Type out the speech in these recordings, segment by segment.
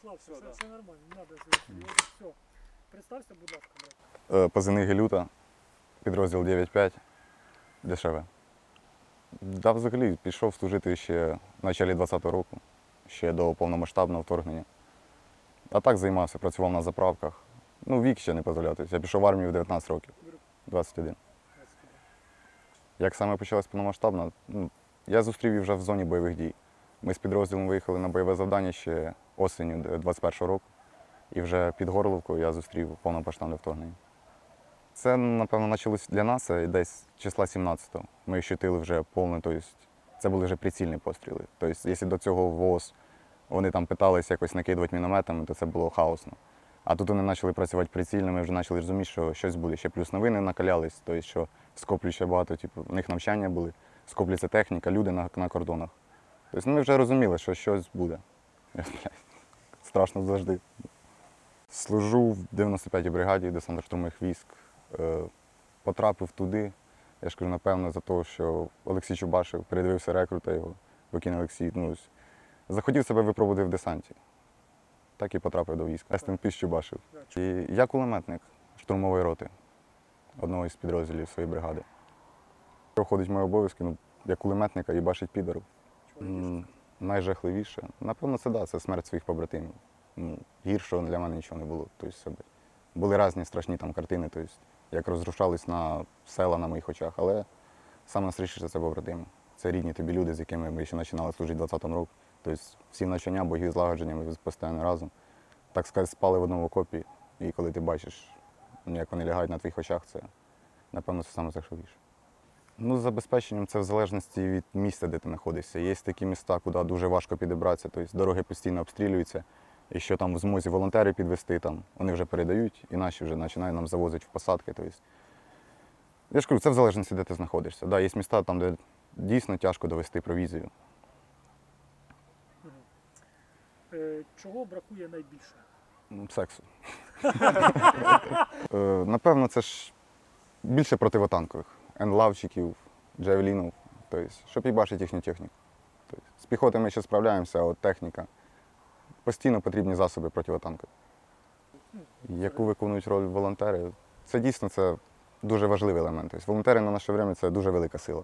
Слав, все, все, да. все нормально, не надо все. Представся, будь ласка, брат. Е, Позивний Гелюта, підрозділ 9.5, ДШВ. Да, взагалі пішов служити ще в началі 20-го року, ще до повномасштабного вторгнення. А так займався, працював на заправках. Ну, вік ще не дозволяв. Тобто Я пішов в армію в 19 років, 21. Як саме почалась повномасштабна, ну, я зустрів її вже в зоні бойових дій. Ми з підрозділом виїхали на бойове завдання ще осінню 21-го року. І вже під Горловкою я зустрів повномасштабне вторгнення. Це, напевно, почалось для нас е, десь числа 17-го. Ми ощутили вже повне, тобто це були вже прицільні постріли. Тобто, якщо до цього ВОЗ вони там питалися якось накидувати мінометами, то це було хаосно. А тут вони почали працювати прицільно, ми вже почали розуміти, що щось буде. Ще плюс новини накалялись, тобто, що скоплює ще багато, типу, в них навчання були, скоплюється техніка, люди на, на кордонах. Тобто ми вже розуміли, що щось буде. Страшно завжди. Служу в 95-й бригаді десантно-штурмових військ. Е, Потрапив туди. Я ж кажу, напевно, за те, що Олексій Чубашев передивився рекрута його, Бокін Олексій. Ну, захотів себе випробувати в десанті. Так і потрапив до війська. СТМП Чубашев. І я кулеметник штурмової роти одного із підрозділів своєї бригади. Проходить мої обов'язки, ну, як кулеметника і бачить підорів. Найжахливіше. Напевно, це да, це смерть своїх побратимів. Ну, гіршого для мене нічого не було. Тобто. Були різні страшні там картини, тобто, як розрушались на села на моїх очах, але саме найстрашніше це побратими. Це рідні тобі люди, з якими ми ще починали служити в 20-му році. Тобто всі навчання, бої злагодження, ми постійно разом. Так сказати, спали в одному окопі, і коли ти бачиш, ну, як вони лягають на твоїх очах, це напевно це найжахливіше. Ну, з забезпеченням це в залежності від місця, де ти знаходишся. Є такі міста, куди дуже важко підібратися, тобто дороги постійно обстрілюються. І що там в змозі волонтери підвести, там, вони вже передають, і наші вже починають нам завозити в посадки. Тобто, я ж кажу, це в залежності, де ти знаходишся. Да, є міста, там, де дійсно тяжко довести провізію. Е, чого бракує найбільше? Ну, Сексу. Е, Напевно, це ж більше противотанкових. Енлавчиків, джавелінів. Тобто, щоб і бачити їхню техніку. Тобто, з піхотою ми ще справляємося, а от техніка. Постійно потрібні засоби противотанкові. Яку виконують роль волонтери? Це дійсно це дуже важливий елемент. Тобто, волонтери на наше время це дуже велика сила.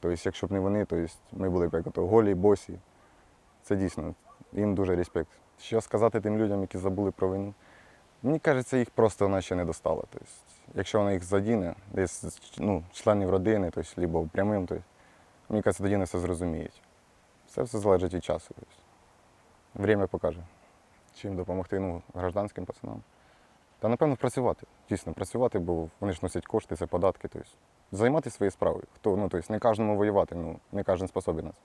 Тобто, якщо б не вони, то ми були б як ото голі, босі. Це дійсно, їм дуже респект. Що сказати тим людям, які забули про війну? Мені кажеться, їх просто вона ще не достала. Тобто, якщо вона їх задіне, десь ну, членів родини, тобто, або прямим, то мені кажеться, тоді вони все зрозуміють. Це все залежить від часу. Тобто. Время покаже, чим допомогти ну, гражданським пацанам. Та напевно працювати. Дійсно, працювати, бо вони ж носять кошти, це податки. Тобто, займатися своєю справою. Хто, ну, тобто, не кожному воювати, ну, не кожен способен на це.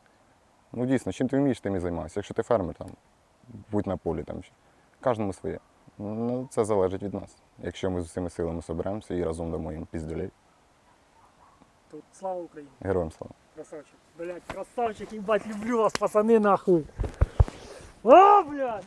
Ну дійсно, чим ти вмієш, тим і займайся. Якщо ти фермер, там, будь на полі, там, кожному своє. Ну, це залежить від нас. Якщо ми з усіми силами соберемося і разом дамо їм піздюлей. То слава Україні! Героям слава. Красавчик. Блять, красавчик, їбать, люблю вас, пацани, нахуй. О, блядь!